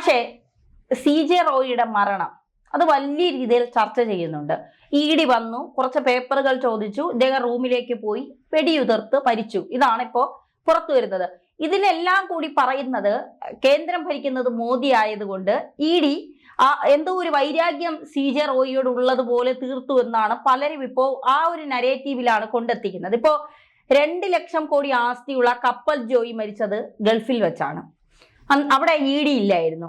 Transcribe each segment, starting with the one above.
പക്ഷേ C J റോയിയുടെ മരണം അത് വലിയ രീതിയിൽ ചർച്ച ചെയ്യുന്നുണ്ട്. ഇ ഡി വന്നു കുറച്ച് പേപ്പറുകൾ ചോദിച്ചു ഇദ്ദേഹം റൂമിലേക്ക് പോയി വെടിയുതിർത്ത് മരിച്ചു. ഇതാണ് ഇപ്പോ പുറത്തു വരുന്നത്. ഇതിനെല്ലാം കൂടി പറയുന്നത് കേന്ദ്രം ഭരിക്കുന്നത് മോദി ആയതുകൊണ്ട് ഇ ഡി ആ എന്തോ ഒരു വൈരാഗ്യം സി ജെ റോയിയോട് ഉള്ളതുപോലെ തീർത്തു എന്നാണ് പലരും ഇപ്പോ ആ ഒരു നരേറ്റീവിലാണ് കൊണ്ടെത്തിക്കുന്നത്. ഇപ്പോ രണ്ട് ലക്ഷം കോടി ആസ്തിയുള്ള കപ്പൽ ജോയി മരിച്ചത് ഗൾഫിൽ വെച്ചാണ്. അവിടെ ഇ ഡി ഇല്ലായിരുന്നു.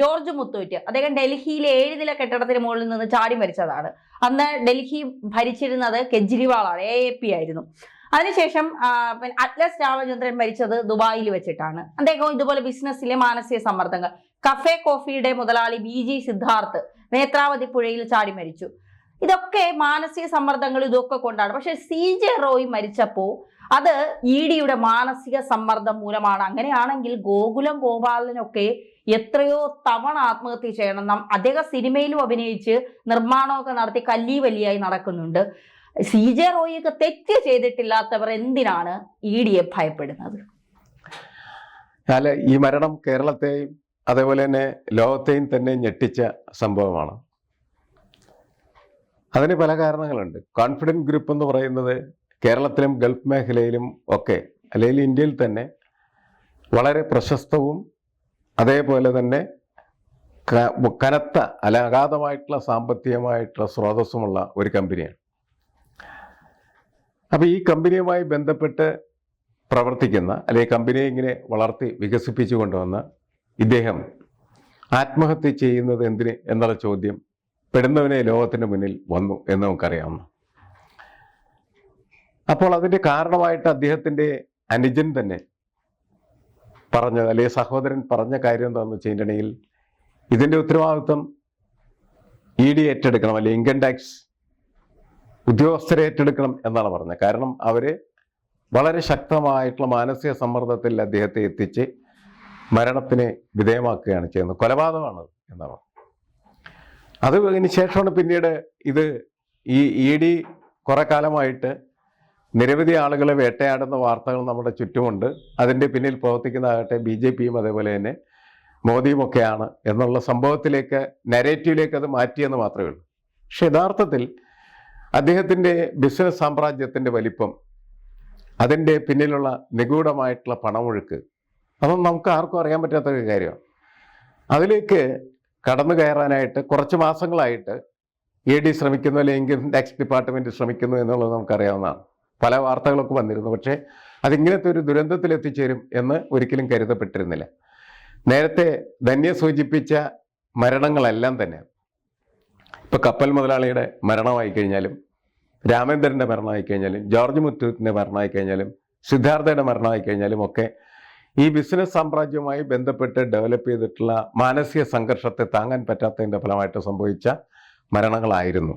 ജോർജ് മുത്തൂറ്റ് അദ്ദേഹം ഡൽഹിയിലെ ഏഴ് നില കെട്ടിടത്തിന് മുകളിൽ നിന്ന് ചാടി മരിച്ചതാണ്. അന്ന് ഡൽഹി ഭരിച്ചിരുന്നത് കെജ്രിവാളാണ് എ എ പി ആയിരുന്നു. അതിനുശേഷം അറ്റ്ലസ് രാമചന്ദ്രൻ മരിച്ചത് ദുബായിൽ വെച്ചിട്ടാണ്. അദ്ദേഹം ഇതുപോലെ ബിസിനസ്സിലെ മാനസിക സമ്മർദ്ദങ്ങൾ. കഫേ കോഫിയുടെ മുതലാളി ബി ജി സിദ്ധാർത്ഥ് നേത്രാവതി പുഴയിൽ ചാടി മരിച്ചു. ഇതൊക്കെ മാനസിക സമ്മർദ്ദങ്ങൾ ഇതൊക്കെ കൊണ്ടാണ്. പക്ഷെ സി ജെ റോയ് മരിച്ചപ്പോ അത് ഇ ഡിയുടെ മാനസിക സമ്മർദ്ദം മൂലമാണ്. അങ്ങനെയാണെങ്കിൽ ഗോകുലം ഗോപാലനൊക്കെ എത്രയോ തവണ ആത്മഹത്യ ചെയ്യണം. നാം അദ്ദേഹം സിനിമയിലും അഭിനയിച്ച് നിർമ്മാണമൊക്കെ നടത്തി കല്ലി വലിയായി നടക്കുന്നുണ്ട്. സി ജെ റോയിയൊക്കെ തെറ്റ് ചെയ്തിട്ടില്ലാത്തവർ എന്തിനാണ് ഇ ഡിയെ ഭയപ്പെടുന്നത്? അല്ല ഈ മരണം കേരളത്തെയും അതേപോലെ തന്നെ ലോകത്തെയും തന്നെ ഞെട്ടിച്ച സംഭവമാണ്. അതിന് പല കാരണങ്ങളുണ്ട്. കോൺഫിഡന്റ് ഗ്രൂപ്പ് എന്ന് പറയുന്നത് കേരളത്തിലും ഗൾഫ് മേഖലയിലും ഒക്കെ അല്ലെങ്കിൽ ഇന്ത്യയിൽ തന്നെ വളരെ പ്രശസ്തവും അതേപോലെ തന്നെ കനത്ത അല്ല അഗാധമായിട്ടുള്ള സാമ്പത്തികമായിട്ടുള്ള സ്രോതസ്സുമുള്ള ഒരു കമ്പനിയാണ്. അപ്പോൾ ഈ കമ്പനിയുമായി ബന്ധപ്പെട്ട് പ്രവർത്തിക്കുന്ന അല്ലെങ്കിൽ കമ്പനിയെ ഇങ്ങനെ വളർത്തി വികസിപ്പിച്ചു കൊണ്ടുവന്ന ഇദ്ദേഹം ആത്മഹത്യ ചെയ്യുന്നത് എന്തിന് എന്നുള്ള ചോദ്യം പെടുന്നവനെ ലോകത്തിന് മുന്നിൽ വന്നു എന്ന് നമുക്കറിയാവുന്നു അപ്പോൾ അതിന്റെ കാരണമായിട്ട് അദ്ദേഹത്തിന്റെ അനുജൻ തന്നെ പറഞ്ഞ അല്ലെങ്കിൽ സഹോദരൻ പറഞ്ഞ കാര്യം എന്താണെന്ന് വെച്ചിട്ടുണ്ടെങ്കിൽ ഇതിന്റെ ഉത്തരവാദിത്വം ഇ ഡി ഏറ്റെടുക്കണം അല്ലെങ്കിൽ ഇൻകം ടാക്സ് ഉദ്യോഗസ്ഥരെ ഏറ്റെടുക്കണം എന്നാണ് പറഞ്ഞത്. കാരണം അവർ വളരെ ശക്തമായിട്ടുള്ള മാനസിക സമ്മർദ്ദത്തിൽ അദ്ദേഹത്തെ എത്തിച്ച് മരണത്തിന് വിധേയമാക്കുകയാണ് ചെയ്യുന്നത്. കൊലപാതകമാണ് എന്നാണ് അത് അതിന് ശേഷമാണ് പിന്നീട് ഇത് ഈ ഇ ഡി കുറെ കാലമായിട്ട് നിരവധി ആളുകളെ വേട്ടയാടുന്ന വാർത്തകൾ നമ്മുടെ ചുറ്റുമുണ്ട്. അതിന്റെ പിന്നിൽ പ്രവർത്തിക്കുന്നതാകട്ടെ ബി ജെ പിയും അതേപോലെ തന്നെ മോദിയും ഒക്കെയാണ് എന്നുള്ള സംഭവത്തിലേക്ക് നരേറ്റീവിലേക്ക് അത് മാറ്റിയെന്ന് മാത്രമേ ഉള്ളൂ. പക്ഷെ യഥാർത്ഥത്തിൽ അദ്ദേഹത്തിന്റെ ബിസിനസ് സാമ്രാജ്യത്തിന്റെ വലിപ്പം അതിന്റെ പിന്നിലുള്ള നിഗൂഢമായിട്ടുള്ള പണമൊഴുക്ക് അതൊന്നും നമുക്ക് ആർക്കും അറിയാൻ പറ്റാത്ത ഒരു കാര്യമാണ്. അതിലേക്ക് കടന്നു കയറാനായിട്ട് കുറച്ച് മാസങ്ങളായിട്ട് എ ഡി ശ്രമിക്കുന്നു അല്ലെങ്കിൽ ടാക്സ് ഡിപ്പാർട്ട്മെന്റ് ശ്രമിക്കുന്നു എന്നുള്ളത് നമുക്കറിയാവുന്നതാണ്. പല വാർത്തകളൊക്കെ വന്നിരുന്നു. പക്ഷേ അതിങ്ങനത്തെ ഒരു ദുരന്തത്തിൽ എത്തിച്ചേരും എന്ന് ഒരിക്കലും കരുതപ്പെട്ടിരുന്നില്ല. നേരത്തെ ധന്യ സൂചിപ്പിച്ച മരണങ്ങളെല്ലാം തന്നെ ഇപ്പൊ കപ്പൽ മുതലാളിയുടെ മരണമായി കഴിഞ്ഞാലും രാമേന്ദ്രന്റെ മരണമായി കഴിഞ്ഞാലും ജോർജ് മുത്തൂത്തിന്റെ മരണമായി കഴിഞ്ഞാലും സിദ്ധാർത്ഥയുടെ മരണമായി കഴിഞ്ഞാലും ഒക്കെ ഈ ബിസിനസ് സാമ്രാജ്യവുമായി ബന്ധപ്പെട്ട് ഡെവലപ്പ് ചെയ്തിട്ടുള്ള മാനസിക സംഘർഷത്തെ താങ്ങാൻ പറ്റാത്തതിന്റെ ഫലമായിട്ട് സംഭവിച്ച മരണങ്ങളായിരുന്നു.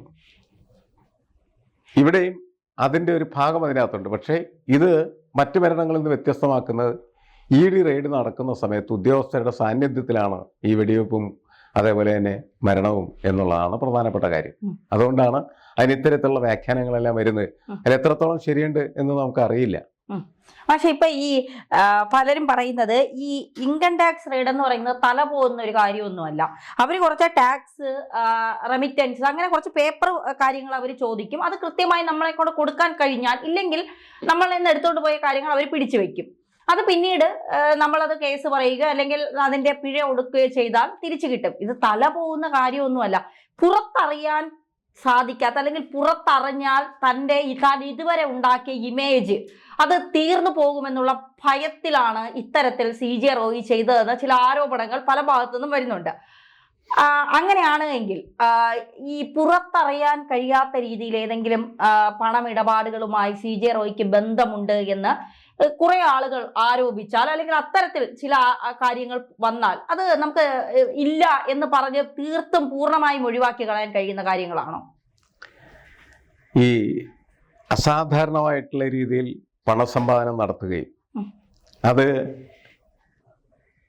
ഇവിടെയും അതിന്റെ ഒരു ഭാഗം അതിനകത്തുണ്ട്. പക്ഷേ ഇത് മറ്റു മരണങ്ങളിൽ നിന്ന് വ്യത്യസ്തമാക്കുന്നത് ഇ ഡി റെയ്ഡ് നടക്കുന്ന സമയത്ത് ഉദ്യോഗസ്ഥരുടെ സാന്നിധ്യത്തിലാണ് ഈ വെടിവെപ്പും അതേപോലെ തന്നെ മരണവും എന്നുള്ളതാണ് പ്രധാനപ്പെട്ട കാര്യം. അതുകൊണ്ടാണ് അതിന് ഇത്തരത്തിലുള്ള വ്യാഖ്യാനങ്ങളെല്ലാം വരുന്നത്. അതിൽ എത്രത്തോളം ശരിയുണ്ട് എന്ന് നമുക്ക് അറിയില്ല. പക്ഷെ ഇപ്പൊ ഈ പലരും പറയുന്നത് ഈ ഇൻകം ടാക്സ് റെയ്ഡ് എന്ന് പറയുന്നത് തല പോകുന്ന ഒരു കാര്യമൊന്നുമല്ല. അവർ കുറച്ച് ടാക്സ് റെമിറ്റൻസ് അങ്ങനെ കുറച്ച് പേപ്പർ കാര്യങ്ങൾ അവർ ചോദിക്കും. അത് കൃത്യമായി നമ്മളെ കൊണ്ട് കൊടുക്കാൻ കഴിഞ്ഞാൽ ഇല്ലെങ്കിൽ നമ്മൾ നിന്ന് എടുത്തോണ്ട് പോയ കാര്യങ്ങൾ അവർ പിടിച്ചു വെക്കും. അത് പിന്നീട് നമ്മളത് കേസ് പറയുക അല്ലെങ്കിൽ അതിന്റെ പിഴ ഒടുക്കുകയോ ചെയ്താൽ തിരിച്ചു കിട്ടും. ഇത് തല പോകുന്ന കാര്യമൊന്നുമല്ല. പുറത്തറിയാൻ സാധിക്കാത്ത അല്ലെങ്കിൽ പുറത്തറിഞ്ഞാൽ തന്റെ താൻ ഇതുവരെ ഉണ്ടാക്കിയ ഇമേജ് അത് തീർന്നു പോകുമെന്നുള്ള ഭയത്തിലാണ് ഇത്തരത്തിൽ സി ജെ റോയി ചെയ്തതെന്ന് ചില ആരോപണങ്ങൾ പല ഭാഗത്തു നിന്നും വരുന്നുണ്ട് അങ്ങനെയാണ് എങ്കിൽ ഈ പുറത്തറിയാൻ കഴിയാത്ത രീതിയിൽ ഏതെങ്കിലും പണമിടപാടുകളുമായി സി ജെ റോയ്ക്ക് ബന്ധമുണ്ട് എന്ന് കുറെ ആളുകൾ ആരോപിച്ചാൽ അല്ലെങ്കിൽ അത്തരത്തിൽ ചില കാര്യങ്ങൾ വന്നാൽ അത് നമുക്ക് ഇല്ല എന്ന് പറഞ്ഞ് തീർത്തും പൂർണമായും ഒഴിവാക്കി കളയാൻ കഴിയുന്ന കാര്യങ്ങളാണോ? ഈ അസാധാരണമായിട്ടുള്ള രീതിയിൽ പണസമ്പാദനം നടത്തുകയും. അത്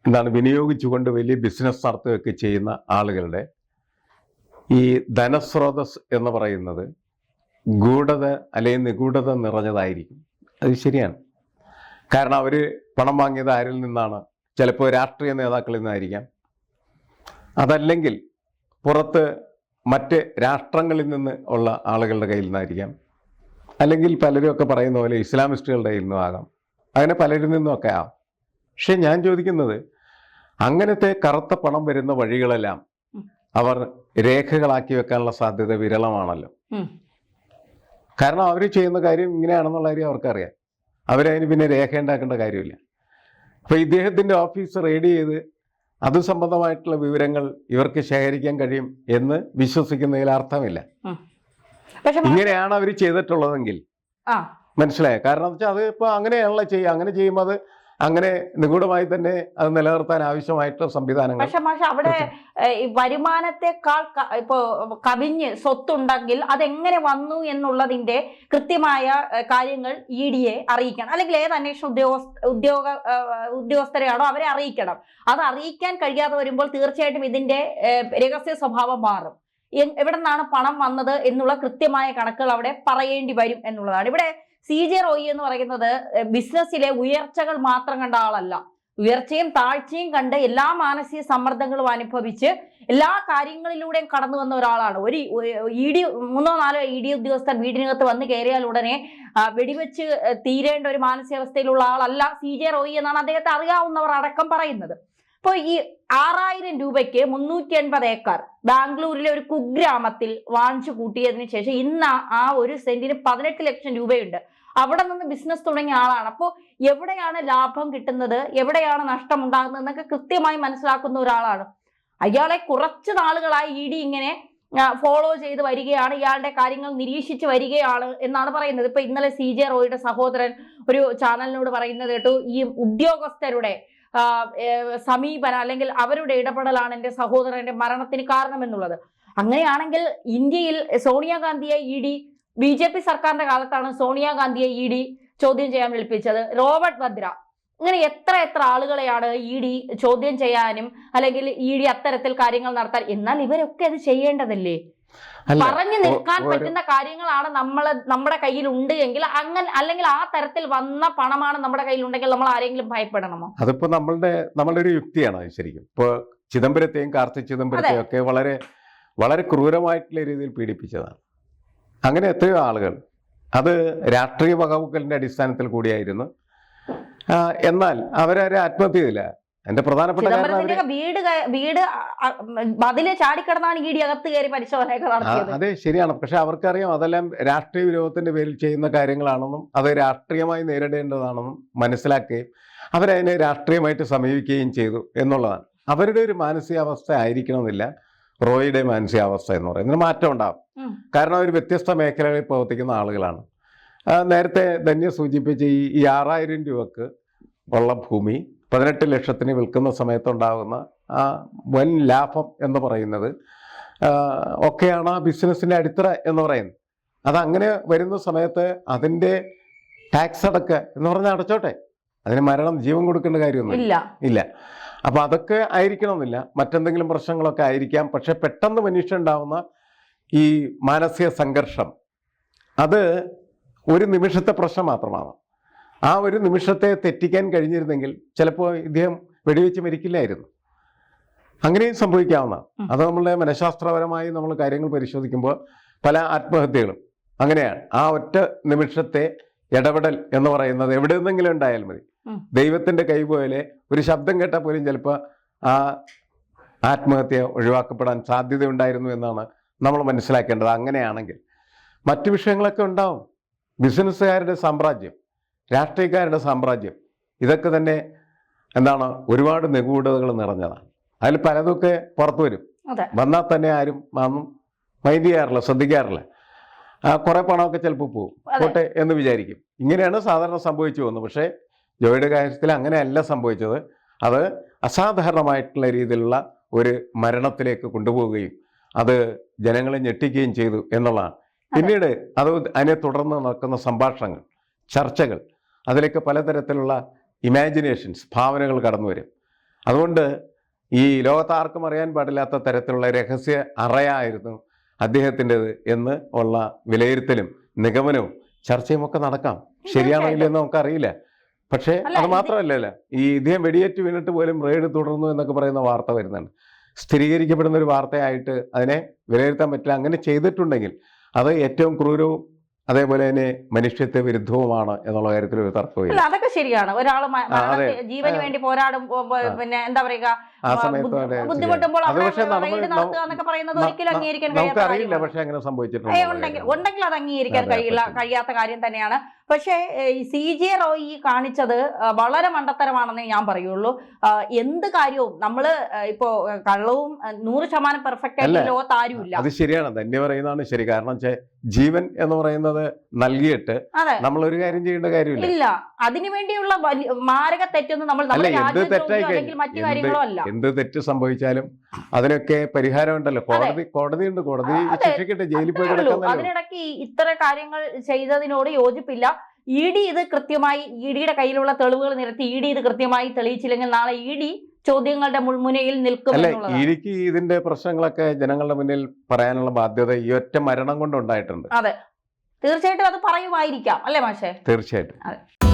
എന്താണ് വിനിയോഗിച്ചുകൊണ്ട് വലിയ ബിസിനസ് നടത്തുകയൊക്കെ ചെയ്യുന്ന ആളുകളുടെ ഈ ധനസ്രോതസ് എന്ന് പറയുന്നത് ഗൂഢത അല്ലെങ്കിൽ നിഗൂഢത നിറഞ്ഞതായിരിക്കും. അത് ശരിയാണ്. കാരണം അവർ പണം വാങ്ങിയത് ആരിൽ നിന്നാണ്? ചിലപ്പോൾ രാഷ്ട്രീയ നേതാക്കളിൽ നിന്നായിരിക്കാം. അതല്ലെങ്കിൽ പുറത്ത് മറ്റ് രാഷ്ട്രങ്ങളിൽ നിന്ന് ഉള്ള ആളുകളുടെ കയ്യിൽ നിന്നായിരിക്കാം. അല്ലെങ്കിൽ പലരും ഒക്കെ പറയുന്ന പോലെ ഇസ്ലാമിസ്റ്റുകളുടെ കയ്യിൽ നിന്നും ആകാം അങ്ങനെ പലരിൽ നിന്നും ഒക്കെ ആവാം. പക്ഷെ ഞാൻ ചോദിക്കുന്നത് അങ്ങനത്തെ കറുത്ത പണം വരുന്ന വഴികളെല്ലാം അവർ രേഖകളാക്കി വെക്കാനുള്ള സാധ്യത വിരളമാണല്ലോ. കാരണം അവർ ചെയ്യുന്ന കാര്യം ഇങ്ങനെയാണെന്നുള്ള കാര്യം അവർക്കറിയാം. അവരതിന് പിന്നെ രേഖ ഉണ്ടാക്കേണ്ട കാര്യമില്ല. അപ്പൊ ഇദ്ദേഹത്തിന്റെ ഓഫീസ് റെയ്ഡ് ചെയ്ത് അത് സംബന്ധമായിട്ടുള്ള വിവരങ്ങൾ ഇവർക്ക് ശേഖരിക്കാൻ കഴിയും എന്ന് വിശ്വസിക്കുന്നതിൽ അർത്ഥമില്ല. പക്ഷെ ഇങ്ങനെയാണ് അവർ ചെയ്തിട്ടുള്ളതെങ്കിൽ. മനസ്സിലായോ? കാരണം വെച്ചാൽ അത് ഇപ്പൊ അങ്ങനെയാണല്ലോ ചെയ്യുക അങ്ങനെ ചെയ്യുമ്പോൾ അത് അങ്ങനെ നിഗൂഢമായി തന്നെ അത് നിലനിർത്താൻ ആവശ്യമായിട്ട് സംവിധാനങ്ങൾ പക്ഷെ മാഷ അവിടെ വരുമാനത്തെക്കാൾ ഇപ്പോ കവിഞ്ഞ് സ്വത്തുണ്ടെങ്കിൽ അതെങ്ങനെ വന്നു എന്നുള്ളതിന്റെ കൃത്യമായ കാര്യങ്ങൾ ഇ ഡിയെ അറിയിക്കണം. അല്ലെങ്കിൽ ഏത് അന്വേഷണ ഉദ്യോഗസ്ഥ ഉദ്യോഗ ഉദ്യോഗസ്ഥരെയാണോ അവരെ അറിയിക്കണം. അത് അറിയിക്കാൻ കഴിയാതെ വരുമ്പോൾ തീർച്ചയായിട്ടും ഇതിന്റെ രഹസ്യ സ്വഭാവം മാറും. എവിടെ നിന്നാണ് പണം വന്നത് എന്നുള്ള കൃത്യമായ കണക്കുകൾ അവിടെ പറയേണ്ടി വരും എന്നുള്ളതാണ്. ഇവിടെ സി ജെ റോയി എന്ന് പറയുന്നത് ബിസിനസ്സിലെ ഉയർച്ചകൾ മാത്രം കണ്ട ആളല്ല. ഉയർച്ചയും താഴ്ചയും കണ്ട് എല്ലാ മാനസിക സമ്മർദ്ദങ്ങളും അനുഭവിച്ച് എല്ലാ കാര്യങ്ങളിലൂടെയും കടന്നു വന്ന ഒരാളാണ്. ഒരു ഇ ഡി മൂന്നോ നാലോ ഇ ഡി ഉദ്യോഗസ്ഥർ വീടിനകത്ത് വന്ന് കയറിയാൽ ഉടനെ വെടിവെച്ച് തീരേണ്ട ഒരു മാനസികാവസ്ഥയിലുള്ള ആളല്ല സി ജെ റോയി എന്നാണ് അദ്ദേഹത്തെ അറിയാവുന്നവർ അടക്കം പറയുന്നത്. അപ്പോൾ ഈ ആറായിരം രൂപയ്ക്ക് മുന്നൂറ്റി എൺപത് ഏക്കർ ബാംഗ്ലൂരിലെ ഒരു കുഗ്രാമത്തിൽ വാങ്ങിച്ചു കൂട്ടിയതിനു ശേഷം ഇന്ന് ആ- ഒരു സെന്റിന് പതിനെട്ട് ലക്ഷം രൂപയുണ്ട്. അവിടെ നിന്ന് ബിസിനസ് തുടങ്ങിയ ആളാണ്. അപ്പോൾ എവിടെയാണ് ലാഭം കിട്ടുന്നത്? എവിടെയാണ് നഷ്ടം ഉണ്ടാകുന്നത്? എന്നൊക്കെ കൃത്യമായി മനസ്സിലാക്കുന്ന ഒരാളാണ്. അയാളെ കുറച്ച് നാളുകളായി ഇ ഡി ഇങ്ങനെ ഫോളോ ചെയ്ത് വരികയാണ്. ഇയാളുടെ കാര്യങ്ങൾ നിരീക്ഷിച്ച് വരികയാണ് എന്നാണ് പറയുന്നത്. ഇപ്പൊ ഇന്നലെ സി ജെ റോയുടെ സഹോദരൻ ഒരു ചാനലിനോട് പറയുന്നത് കേട്ടു ഈ ഉദ്യോഗസ്ഥരുടെ സമീപനം അല്ലെങ്കിൽ അവരുടെ ഇടപെടലാണ് എന്റെ സഹോദരന്റെ മരണത്തിന് കാരണമെന്നുള്ളത് അങ്ങനെയാണെങ്കിൽ ഇന്ത്യയിൽ സോണിയാഗാന്ധിയെ E D B J P സർക്കാരിന്റെ കാലത്താണ് സോണിയാഗാന്ധിയെ ഇ ഡി ചോദ്യം ചെയ്യാൻ വിളിപ്പിച്ചത് റോബർട്ട് വദ്ര. ഇങ്ങനെ എത്ര എത്ര ആളുകളെയാണ് ഇ ഡി ചോദ്യം ചെയ്യാനും അല്ലെങ്കിൽ ഇ ഡി അത്തരത്തിൽ കാര്യങ്ങൾ നടത്താൻ. എന്നാൽ ഇവരൊക്കെ അത് ചെയ്യേണ്ടതല്ലേ? പറഞ്ഞു നിൽക്കാൻ പറ്റുന്ന കാര്യങ്ങളാണ് നമ്മൾ നമ്മുടെ കയ്യിൽ ഉണ്ട് എങ്കിൽ അങ്ങനെ അല്ലെങ്കിൽ ആ തരത്തിൽ വന്ന പണമാണ് നമ്മുടെ കയ്യിൽ ഉണ്ടെങ്കിൽ നമ്മൾ ആരെങ്കിലും ഭയപ്പെടണമോ? അതിപ്പോ നമ്മളുടെ നമ്മളുടെ ഒരു യുക്തിയാണ് ശരിക്കും. ഇപ്പൊ ചിദംബരത്തെയും കാർത്തി ചിദംബരത്തെയും ഒക്കെ വളരെ വളരെ ക്രൂരമായിട്ടുള്ള രീതിയിൽ പീഡിപ്പിച്ചതാണ്. അങ്ങനെ എത്രയോ ആളുകൾ. അത് രാഷ്ട്രീയ വകവുക്കലിന്റെ അടിസ്ഥാനത്തിൽ കൂടിയായിരുന്നു. എന്നാൽ അവരാരും ആത്മഹത്യ ചെയ്തില്ല. എന്റെ പ്രധാനപ്പെട്ട വീട് വീട് അതിലെ ചാടിക്കടന്നാണ് ഇ ഡി അകത്ത് കയറി പരിശോധനയൊക്കെ നടത്തിയത്. അതെ ശരിയാണ്. പക്ഷെ അവർക്കറിയാം അതെല്ലാം രാഷ്ട്രീയ വിരോധത്തിന്റെ പേരിൽ ചെയ്യുന്ന കാര്യങ്ങളാണെന്നും അത് രാഷ്ട്രീയമായി നേരിടേണ്ടതാണെന്നും മനസ്സിലാക്കുകയും അവരതിനെ രാഷ്ട്രീയമായിട്ട് സമീപിക്കുകയും ചെയ്തു എന്നുള്ളതാണ്. അവരുടെ ഒരു മാനസികാവസ്ഥ ആയിരിക്കണമെന്നില്ല. റോയിയുടെ മാനസികാവസ്ഥ എന്ന് പറയുന്നത്. മാറ്റം ഉണ്ടാകും കാരണം അവർ വ്യത്യസ്ത മേഖലകളിൽ പ്രവർത്തിക്കുന്ന ആളുകളാണ്. നേരത്തെ ധന്യ സൂചിപ്പിച്ച ഈ ഈ ആറായിരം രൂപക്ക് ഉള്ള ഭൂമി പതിനെട്ട് ലക്ഷത്തിന് വിൽക്കുന്ന സമയത്തുണ്ടാകുന്ന ആ വൻ ലാഭം എന്ന് പറയുന്നത് ഒക്കെയാണ് ആ ബിസിനസ്സിന്റെ അടിത്തറ എന്ന് പറയുന്നത്. അതങ്ങനെ വരുന്ന സമയത്ത് അതിന്റെ ടാക്സ് അടക്ക എന്ന് പറഞ്ഞാൽ അടച്ചോട്ടെ. അതിന് മരണം ജീവൻ കൊടുക്കേണ്ട കാര്യമൊന്നും ഇല്ല. ഇല്ല. അപ്പം അതൊക്കെ ആയിരിക്കണമെന്നില്ല. മറ്റെന്തെങ്കിലും പ്രശ്നങ്ങളൊക്കെ ആയിരിക്കാം. പക്ഷെ പെട്ടെന്ന് മനുഷ്യൻ ഉണ്ടാവുന്ന ഈ മാനസിക സംഘർഷം അത് ഒരു നിമിഷത്തെ പ്രശ്നം മാത്രമാണ് ആ ഒരു നിമിഷത്തെ തെറ്റിക്കാൻ കഴിഞ്ഞിരുന്നെങ്കിൽ ചിലപ്പോൾ ഇദ്ദേഹം വെടിവെച്ച് മരിക്കില്ലായിരുന്നു. അങ്ങനെയും സംഭവിക്കാവുന്ന. അത് നമ്മളുടെ മനഃശാസ്ത്രപരമായി നമ്മൾ കാര്യങ്ങൾ പരിശോധിക്കുമ്പോൾ പല ആത്മഹത്യകളും അങ്ങനെയാണ്. ആ ഒറ്റ നിമിഷത്തെ ഇടപെടൽ എന്ന് പറയുന്നത് എവിടെ നിന്നെങ്കിലും ഉണ്ടായാൽ മതി. ദൈവത്തിന്റെ കൈ പോലെ ഒരു ശബ്ദം കേട്ടാൽ പോലും ചിലപ്പോൾ ആ ആത്മഹത്യ ഒഴിവാക്കപ്പെടാൻ സാധ്യതയുണ്ടായിരുന്നു എന്നാണ് നമ്മൾ മനസ്സിലാക്കേണ്ടത്. അങ്ങനെയാണെങ്കിൽ മറ്റു വിഷയങ്ങളൊക്കെ ഉണ്ടാവും. ബിസിനസ്സുകാരുടെ സാമ്രാജ്യം രാഷ്ട്രീയക്കാരുടെ സാമ്രാജ്യം. ഇതൊക്കെ തന്നെ എന്താണ് ഒരുപാട് നിഗൂഢതകൾ നിറഞ്ഞതാണ്. അതിൽ പലതൊക്കെ പുറത്തു വരും. വന്നാൽ തന്നെ ആരും അതൊന്നും മൈൻഡ് ചെയ്യാറില്ല ശ്രദ്ധിക്കാറില്ല. ആ കുറെ പണമൊക്കെ ചിലപ്പോൾ പോകും. പോട്ടെ എന്ന് വിചാരിക്കും. ഇങ്ങനെയാണ് സാധാരണ സംഭവിച്ചു പോകുന്നത്. പക്ഷേ ജോയിയുടെ കാര്യത്തിൽ അങ്ങനെയല്ല സംഭവിച്ചത്. അത് അസാധാരണമായിട്ടുള്ള രീതിയിലുള്ള ഒരു മരണത്തിലേക്ക് കൊണ്ടുപോവുകയും അത് ജനങ്ങളെ ഞെട്ടിക്കുകയും ചെയ്തു എന്നുള്ളതാണ്. പിന്നീട് അത് അതിനെ തുടർന്ന് നടക്കുന്ന സംഭാഷണങ്ങൾ ചർച്ചകൾ അതിലേക്ക് പലതരത്തിലുള്ള ഇമാജിനേഷൻസ് ഭാവനകൾ കടന്നു വരും. അതുകൊണ്ട് ഈ ലോകത്താർക്കും അറിയാൻ പാടില്ലാത്ത തരത്തിലുള്ള രഹസ്യ അറയായിരുന്നു അദ്ദേഹത്തിന്റെത് എന്ന് ഉള്ള വിലയിരുത്തലും നിഗമനവും ചർച്ചയും ഒക്കെ നടക്കാം ശരിയാണോ ഇല്ലെന്ന് നമുക്കറിയില്ല. പക്ഷേ അത് മാത്രമല്ലല്ല ഈ ഇദ്ദേഹം വെടിയേറ്റ് വീണിട്ട് പോലും റെയ്ഡ് തുടർന്നു എന്നൊക്കെ പറയുന്ന വാർത്ത വരുന്നുണ്ട്. സ്ഥിരീകരിക്കപ്പെടുന്ന ഒരു വാർത്തയായിട്ട് അതിനെ വിലയിരുത്താൻ പറ്റില്ല. അങ്ങനെ ചെയ്തിട്ടുണ്ടെങ്കിൽ അത് ഏറ്റവും ക്രൂരവും അതേപോലെ തന്നെ മനുഷ്യത്വ വിരുദ്ധവുമാണ് എന്നുള്ള കാര്യത്തിൽ ഒരു തർക്കമില്ല അതൊക്കെ ശരിയാണ് ഒരാൾ. ജീവന്. വേണ്ടി പോരാടും. പിന്നെ എന്താ പറയുക ബുദ്ധിമുട്ടുമ്പോൾ അവിടെ പക്ഷേ അങ്ങനെ സംഭവിച്ചിട്ടുണ്ട് ഉണ്ടെങ്കിൽ അത് അംഗീകരിക്കാൻ കഴിയില്ല. കഴിയാത്ത കാര്യം തന്നെയാണ് പക്ഷേ സി ജെ റോയി ഈ കാണിച്ചത് വളരെ മണ്ടത്തരമാണെന്നേ ഞാൻ പറയുള്ളൂ. എന്ത് കാര്യവും നമ്മൾ ഇപ്പോ കള്ളവും നൂറ് ശതമാനം പെർഫെക്റ്റ് ആയിട്ട്. ലോകത്ത് ആരുമില്ല. അത് ശരിയാണ്. തന്നെ പറയുന്നതാണ് ശരി. കാരണം ജീവൻ എന്ന് പറയുന്നത് നൽകിയിട്ട് നമ്മൾ ഒരു കാര്യം ചെയ്യേണ്ട കാര്യമില്ല. ഇല്ല. അതിനു വേണ്ടിയുള്ള മാരക തെറ്റൊന്നും നമ്മൾ എന്ത് തെറ്റായി എന്ത് തെറ്റ് സംഭവിച്ചാലും അതിനൊക്കെ പരിഹാരം ഉണ്ടല്ലോ. കോടതി കോടതിയുണ്ട് കോടതി ഉണ്ട്. കോടതി ശിക്ഷിക്കട്ടെ. ജയിലിൽ പോയി അതിനിടയ്ക്ക് ഇത്ര കാര്യങ്ങൾ ചെയ്തതിനോട് യോജിപ്പില്ല. ഇ ഡി ഇത് കൃത്യമായി ഇ ഡിയുടെ കയ്യിലുള്ള തെളിവുകൾ നിരത്തി ഇ ഡി ഇത് കൃത്യമായി തെളിയിച്ചില്ലെങ്കിൽ നാളെ ഇ ഡി ചോദ്യങ്ങളുടെ മുൾമുനയിൽ നിൽക്കും ഇടിക്ക് ഇതിന്റെ പ്രശ്നങ്ങളൊക്കെ ജനങ്ങളുടെ മുന്നിൽ പറയാനുള്ള ബാധ്യത ഈ ഒറ്റ മരണം കൊണ്ട് ഉണ്ടായിട്ടുണ്ട്. തീർച്ചയായിട്ടും അത് പറയുമായിരിക്കാം. അല്ലേ മാഷേ? തീർച്ചയായിട്ടും. അതെ.